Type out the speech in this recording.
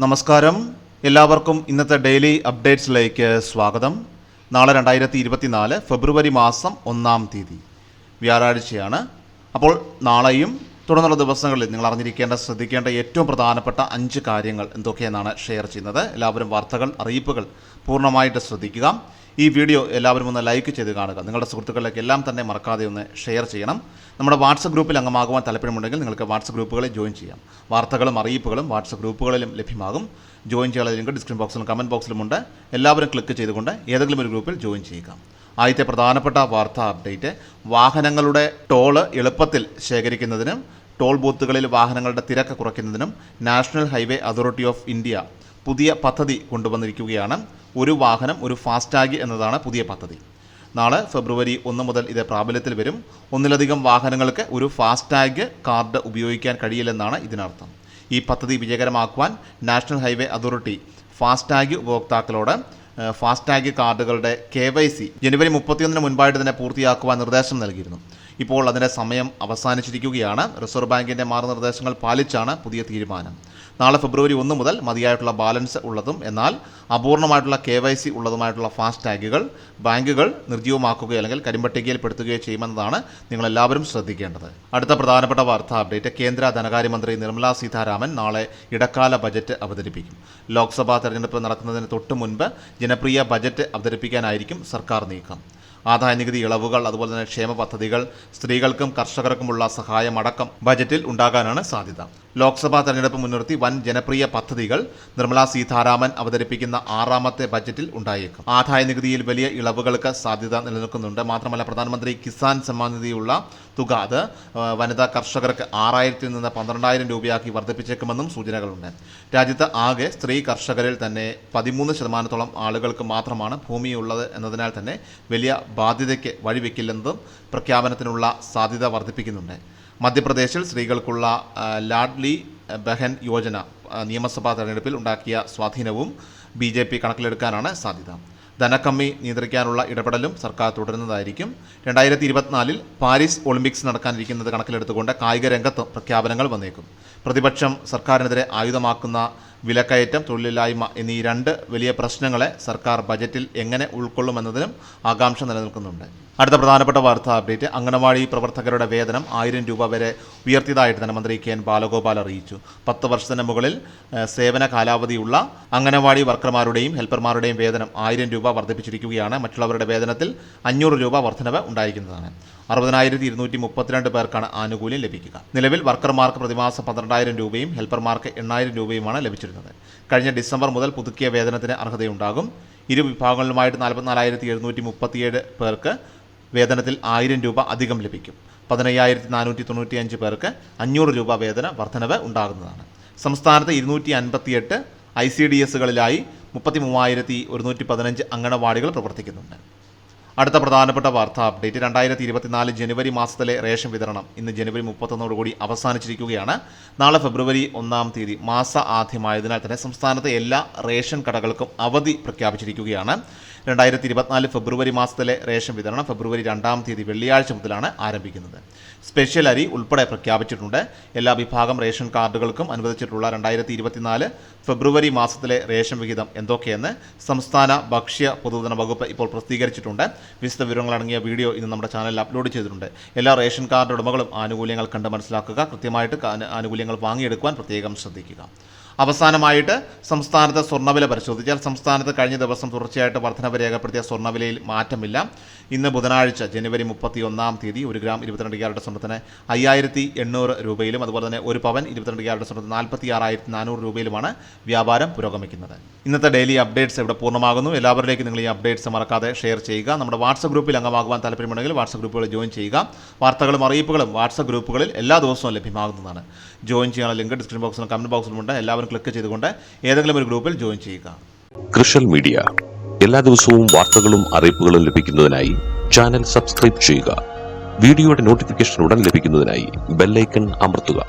നമസ്കാരം. എല്ലാവർക്കും ഇന്നത്തെ ഡെയിലി അപ്ഡേറ്റ്സിലേക്ക് സ്വാഗതം. നാളെ രണ്ടായിരത്തി ഇരുപത്തിനാല് ഫെബ്രുവരി മാസം ഒന്നാം തീയതി വ്യാഴാഴ്ചയാണ്. അപ്പോൾ നാളെയും തുടർന്നുള്ള ദിവസങ്ങളിൽ നിങ്ങൾ അറിഞ്ഞിരിക്കേണ്ട ശ്രദ്ധിക്കേണ്ട ഏറ്റവും പ്രധാനപ്പെട്ട അഞ്ച് കാര്യങ്ങൾ എന്തൊക്കെയെന്നാണ് ഷെയർ ചെയ്യുന്നത്. എല്ലാവരും വാർത്തകൾ അറിയിപ്പുകൾ പൂർണമായിട്ട് ശ്രദ്ധിക്കുക. ഈ വീഡിയോ എല്ലാവരും ഒന്ന് ലൈക്ക് ചെയ്ത് കാണുക. നിങ്ങളുടെ സുഹൃത്തുക്കളിലേക്ക് എല്ലാം തന്നെ മറക്കാതെ ഒന്ന് ഷെയർ ചെയ്യണം. നമ്മുടെ വാട്സപ്പ് ഗ്രൂപ്പിൽ അംഗമാകുവാൻ താല്പര്യമുണ്ടെങ്കിൽ നിങ്ങൾക്ക് വാട്സപ്പ് ഗ്രൂപ്പുകളിൽ ജോയിൻ ചെയ്യാം. വാർത്തകളും അറിയിപ്പുകളും വാട്സപ്പ് ഗ്രൂപ്പുകളിലും ലഭ്യമാകും. ജോയിൻ ചെയ്യാനുള്ള ലിങ്ക് ഡിസ്ക്രിപ്ഷൻ ബോക്സിലും കമന്റ് ബോക്സിലുമുണ്ട് എല്ലാവരും ക്ലിക്ക് ചെയ്തുകൊണ്ട് ഏതെങ്കിലും ഒരു ഗ്രൂപ്പിൽ ജോയിൻ ചെയ്യുക. ആദ്യത്തെ പ്രധാനപ്പെട്ട വാർത്താ അപ്ഡേറ്റ്. വാഹനങ്ങളുടെ ടോൾ എളുപ്പത്തിൽ ശേഖരിക്കുന്നതിനും ടോൾ ബൂത്തുകളിൽ വാഹനങ്ങളുടെ തിരക്ക് കുറയ്ക്കുന്നതിനും National Highway Authority of India പുതിയ പദ്ധതി കൊണ്ടുവന്നിരിക്കുകയാണ്. ഒരു വാഹനം ഒരു ഫാസ്ടാഗ് എന്നതാണ് പുതിയ പദ്ധതി. നാളെ ഫെബ്രുവരി ഒന്ന് മുതൽ ഇത് പ്രാബല്യത്തിൽ വരും. ഒന്നിലധികം വാഹനങ്ങൾക്ക് ഒരു ഫാസ്ടാഗ് കാർഡ് ഉപയോഗിക്കാൻ കഴിയില്ലെന്നാണ് ഇതിനർത്ഥം. ഈ പദ്ധതി വിജയകരമാക്കുവാൻ നാഷണൽ ഹൈവേ അതോറിറ്റി ഫാസ്ടാഗ് ഉപഭോക്താക്കളോട് ഫാസ്ടാഗ് കാർഡുകളുടെ കെ വൈ സി ജനുവരി മുപ്പത്തിയൊന്നിന് മുൻപായിട്ട് തന്നെ പൂർത്തിയാക്കുവാൻ നിർദ്ദേശം നൽകിയിരുന്നു. ഇപ്പോൾ അതിന്റെ സമയം അവസാനിച്ചിരിക്കുകയാണ്. റിസർവ് ബാങ്കിന്റെ മാർഗനിർദ്ദേശങ്ങൾ പാലിച്ചാണ് പുതിയ തീരുമാനം. നാളെ ഫെബ്രുവരി ഒന്ന് മുതൽ മതിയായിട്ടുള്ള ബാലൻസ് ഉള്ളതും എന്നാൽ അപൂർണമായിട്ടുള്ള കെ വൈ സി ഉള്ളതുമായിട്ടുള്ള ഫാസ്ടാഗുകൾ ബാങ്കുകൾ നിർജീവമാക്കുകയോ അല്ലെങ്കിൽ കരിമ്പട്ടികയിൽപ്പെടുത്തുകയോ ചെയ്യുമെന്നതാണ് നിങ്ങളെല്ലാവരും ശ്രദ്ധിക്കേണ്ടത്. അടുത്ത പ്രധാനപ്പെട്ട വാർത്താ അപ്ഡേറ്റ്. കേന്ദ്ര ധനകാര്യമന്ത്രി നിർമ്മലാ സീതാരാമൻ നാളെ ഇടക്കാല ബജറ്റ് അവതരിപ്പിക്കും. ലോക്സഭാ തെരഞ്ഞെടുപ്പ് നടക്കുന്നതിന് തൊട്ട് മുൻപ് ജനപ്രിയ ബജറ്റ് അവതരിപ്പിക്കാനായിരിക്കും സർക്കാർ നീക്കം. ആദായ നികുതി ഇളവുകൾ അതുപോലെ തന്നെ ക്ഷേമ പദ്ധതികൾ സ്ത്രീകൾക്കും കർഷകർക്കുമുള്ള സഹായമടക്കം ബജറ്റിൽ ഉണ്ടാകാനാണ് സാധ്യത. ലോക്സഭാ തെരഞ്ഞെടുപ്പ് മുൻനിർത്തി വൻ ജനപ്രിയ പദ്ധതികൾ നിർമ്മലാ സീതാരാമൻ അവതരിപ്പിക്കുന്ന ആറാമത്തെ ബജറ്റിൽ ഉണ്ടായേക്കും. ആദായ നികുതിയിൽ വലിയ ഇളവുകൾക്ക് സാധ്യത നിലനിൽക്കുന്നുണ്ട്. മാത്രമല്ല പ്രധാനമന്ത്രി കിസാൻ സമ്മാൻ നിധിയുള്ള തുക അത് വനിതാ കർഷകർക്ക് ആറായിരത്തിൽ നിന്ന് പന്ത്രണ്ടായിരം രൂപയാക്കി വർദ്ധിപ്പിച്ചേക്കുമെന്നും സൂചനകളുണ്ട്. രാജ്യത്ത് ആകെ സ്ത്രീ കർഷകരിൽ തന്നെ പതിമൂന്ന് ശതമാനത്തോളം ആളുകൾക്ക് മാത്രമാണ് ഭൂമിയുള്ളത് എന്നതിനാൽ തന്നെ വലിയ ബാധ്യതയ്ക്ക് വഴിവെക്കില്ലെന്നതും പ്രഖ്യാപനത്തിനുള്ള സാധ്യത വർദ്ധിപ്പിക്കുന്നുണ്ട്. മധ്യപ്രദേശിൽ സ്ത്രീകൾക്കുള്ള ലാഡ്ലി ബഹൻ യോജന നിയമസഭാ തെരഞ്ഞെടുപ്പിൽ ഉണ്ടാക്കിയ സ്വാധീനവും ബി ജെ പി കണക്കിലെടുക്കാനാണ് സാധ്യത. ധനക്കമ്മി നിയന്ത്രിക്കാനുള്ള ഇടപെടലും സർക്കാർ തുടരുന്നതായിരിക്കും. രണ്ടായിരത്തി ഇരുപത്തിനാലിൽ പാരീസ് ഒളിമ്പിക്സ് നടക്കാനിരിക്കുന്നത് കണക്കിലെടുത്തുകൊണ്ട് കായിക രംഗത്ത് പ്രഖ്യാപനങ്ങൾ വന്നേക്കും. പ്രതിപക്ഷം സർക്കാരിനെതിരെ ആയുധമാക്കുന്ന വിലക്കയറ്റം തൊഴിലില്ലായ്മ എന്നീ രണ്ട് വലിയ പ്രശ്നങ്ങളെ സർക്കാർ ബജറ്റിൽ എങ്ങനെ ഉൾക്കൊള്ളുമെന്നതിനും ആകാംക്ഷ നിലനിൽക്കുന്നുണ്ട്. അടുത്ത പ്രധാനപ്പെട്ട വാർത്താ അപ്ഡേറ്റ് അംഗനവാടി പ്രവർത്തകരുടെ വേതനം ആയിരം രൂപ വരെ ഉയർത്തിയതായിട്ട് ധനമന്ത്രി കെ എൻ ബാലഗോപാൽ അറിയിച്ചു. പത്ത് വർഷത്തിന് മുകളിൽ സേവന കാലാവധിയുള്ള അംഗനവാടി വർക്കർമാരുടെയും ഹെൽപ്പർമാരുടെയും വേതനം ആയിരം രൂപ വർദ്ധിപ്പിച്ചിരിക്കുകയാണ്. മറ്റുള്ളവരുടെ വേതനത്തിൽ അഞ്ഞൂറ് രൂപ വർധനവ് ഉണ്ടായിരിക്കുന്നതാണ്. അറുപതിനായിരത്തി ഇരുന്നൂറ്റി മുപ്പത്തിരണ്ട് പേർക്കാണ് ആനുകൂല്യം ലഭിക്കുക. നിലവിൽ വർക്കർമാർക്ക് പ്രതിമാസം പന്ത്രണ്ടായിരം രൂപയും ഹെൽപ്പർമാർക്ക് എണ്ണായിരം രൂപയുമാണ് ലഭിച്ചിരുന്നത്. കഴിഞ്ഞ ഡിസംബർ മുതൽ പുതുക്കിയ വേതനത്തിന് അർഹതയുണ്ടാകും. ഇരു വിഭാഗങ്ങളിലുമായിട്ട് നാൽപ്പത്തിനാലായിരത്തി എഴുന്നൂറ്റി മുപ്പത്തിയേഴ് പേർക്ക് വേതനത്തിൽ ആയിരം രൂപ അധികം ലഭിക്കും. പതിനയ്യായിരത്തി നാനൂറ്റി തൊണ്ണൂറ്റിയഞ്ച് പേർക്ക് അഞ്ഞൂറ് രൂപ വേതന വർധനവ് ഉണ്ടാകുന്നതാണ്. സംസ്ഥാനത്ത് ഇരുന്നൂറ്റി അൻപത്തിയെട്ട് ഐ സി ഡി എസുകളിലായി മുപ്പത്തി മൂവായിരത്തി ഒരുന്നൂറ്റി പതിനഞ്ച് അങ്കണവാടികൾ പ്രവർത്തിക്കുന്നുണ്ട്. അടുത്ത പ്രധാനപ്പെട്ട വാർത്താ അപ്ഡേറ്റ്. രണ്ടായിരത്തി ഇരുപത്തിനാല് ജനുവരി മാസത്തിലെ റേഷൻ വിതരണം ഇന്ന് ജനുവരി മുപ്പത്തൊന്നോടുകൂടി അവസാനിച്ചിരിക്കുകയാണ്. നാളെ ഫെബ്രുവരി ഒന്നാം തീയതി മാസ ആദ്യമായതിനാൽ തന്നെ സംസ്ഥാനത്തെ എല്ലാ റേഷൻ കടകൾക്കും അവധി പ്രഖ്യാപിച്ചിരിക്കുകയാണ്. രണ്ടായിരത്തി ഇരുപത്തിനാല് ഫെബ്രുവരി മാസത്തിലെ റേഷൻ വിതരണം ഫെബ്രുവരി രണ്ടാം തീയതി വെള്ളിയാഴ്ച മുതലാണ് ആരംഭിക്കുന്നത്. സ്പെഷ്യൽ അരി ഉൾപ്പെടെ പ്രഖ്യാപിച്ചിട്ടുണ്ട്. എല്ലാ വിഭാഗം റേഷൻ കാർഡുകൾക്കും അനുവദിച്ചിട്ടുള്ള രണ്ടായിരത്തി ഇരുപത്തിനാല് ഫെബ്രുവരി മാസത്തിലെ റേഷൻ വിഹിതം എന്തൊക്കെയെന്ന് സംസ്ഥാന ഭക്ഷ്യ പൊതുവിതരണ വകുപ്പ് ഇപ്പോൾ പ്രസിദ്ധീകരിച്ചിട്ടുണ്ട്. വിശദ വിവരങ്ങൾ അടങ്ങിയ വീഡിയോ ഇന്ന് നമ്മുടെ ചാനലിൽ അപ്ലോഡ് ചെയ്തിട്ടുണ്ട്. എല്ലാ റേഷൻ കാർഡ് ഉടമകളും ആനുകൂല്യങ്ങൾ കണ്ട് മനസ്സിലാക്കുക. കൃത്യമായിട്ട് ആനുകൂല്യങ്ങൾ വാങ്ങിയെടുക്കുവാൻ പ്രത്യേകം ശ്രദ്ധിക്കുക. അവസാനമായിട്ട് സംസ്ഥാനത്തെ സ്വർണവില പരിശോധിച്ചാൽ സംസ്ഥാനത്ത് കഴിഞ്ഞ ദിവസം തുടർച്ചയായിട്ട് വർധനവ് രേഖപ്പെടുത്തിയ സ്വർണവിലയിൽ മാറ്റമില്ല. ഇന്ന് ബുധനാഴ്ച ജനുവരി മുപ്പത്തി ഒന്നാം തീയതി ഒരു ഗ്രാം ഇരുപത്തിരണ്ട് ക്യാരറ്റ് സ്വർണത്തിന് അയ്യായിരത്തി എണ്ണൂറ് രൂപയിലും അതുപോലെ തന്നെ ഒരു പവൻ ഇരുപത്തിരണ്ട് ക്യാരറ്റ് സ്വർണത്തിന് നാൽപ്പത്തി ആറായിരത്തി നാനൂറ് രൂപയിലുമാണ് വ്യാപാരം പുരോഗമിക്കുന്നത്. ഇന്നത്തെ ഡെയിലി അപ്ഡേറ്റ്സ് ഇവിടെ പൂർണമാകുന്നു. എല്ലാവരിലേക്കും നിങ്ങൾ ഈ അപ്ഡേറ്റ്സ് മറക്കാതെ ഷെയർ ചെയ്യുക. നമ്മുടെ വാട്സപ്പ് ഗ്രൂപ്പിൽ അംഗമാകുവാൻ താല്പര്യമുണ്ടെങ്കിൽ വാട്സപ്പ് ഗ്രൂപ്പുകളിൽ ജോയിൻ ചെയ്യുക. വാർത്തകളും അറിയിപ്പുകളും വാട്സപ്പ് ഗ്രൂപ്പുകളിൽ എല്ലാ ദിവസവും ലഭ്യമാകുന്നതാണ്. ജോയിൻ ചെയ്യാനുള്ള ലിങ്ക് ഡിസ്ക്രിപ്ഷൻ ബോക്സിലും കമന്റ് ബോക്സിലുമുണ്ട്. എല്ലാവരും ക്ലിക്ക് ചെയ്തുകൊണ്ട് ഏതെങ്കിലും ഒരു ഗ്രൂപ്പിൽ ജോയിൻ ചെയ്യുക. കൃഷൽ മീഡിയ. എല്ലാ ദിവസവും വാർത്തകളും അറിയിപ്പുകളും ലഭിക്കുന്നതിനായി ചാനൽ സബ്സ്ക്രൈബ് ചെയ്യുക. വീഡിയോയുടെ നോട്ടിഫിക്കേഷൻ ഉടൻ ലഭിക്കുന്നതിനായി ബെല്ലൈക്കൺ അമർത്തുക.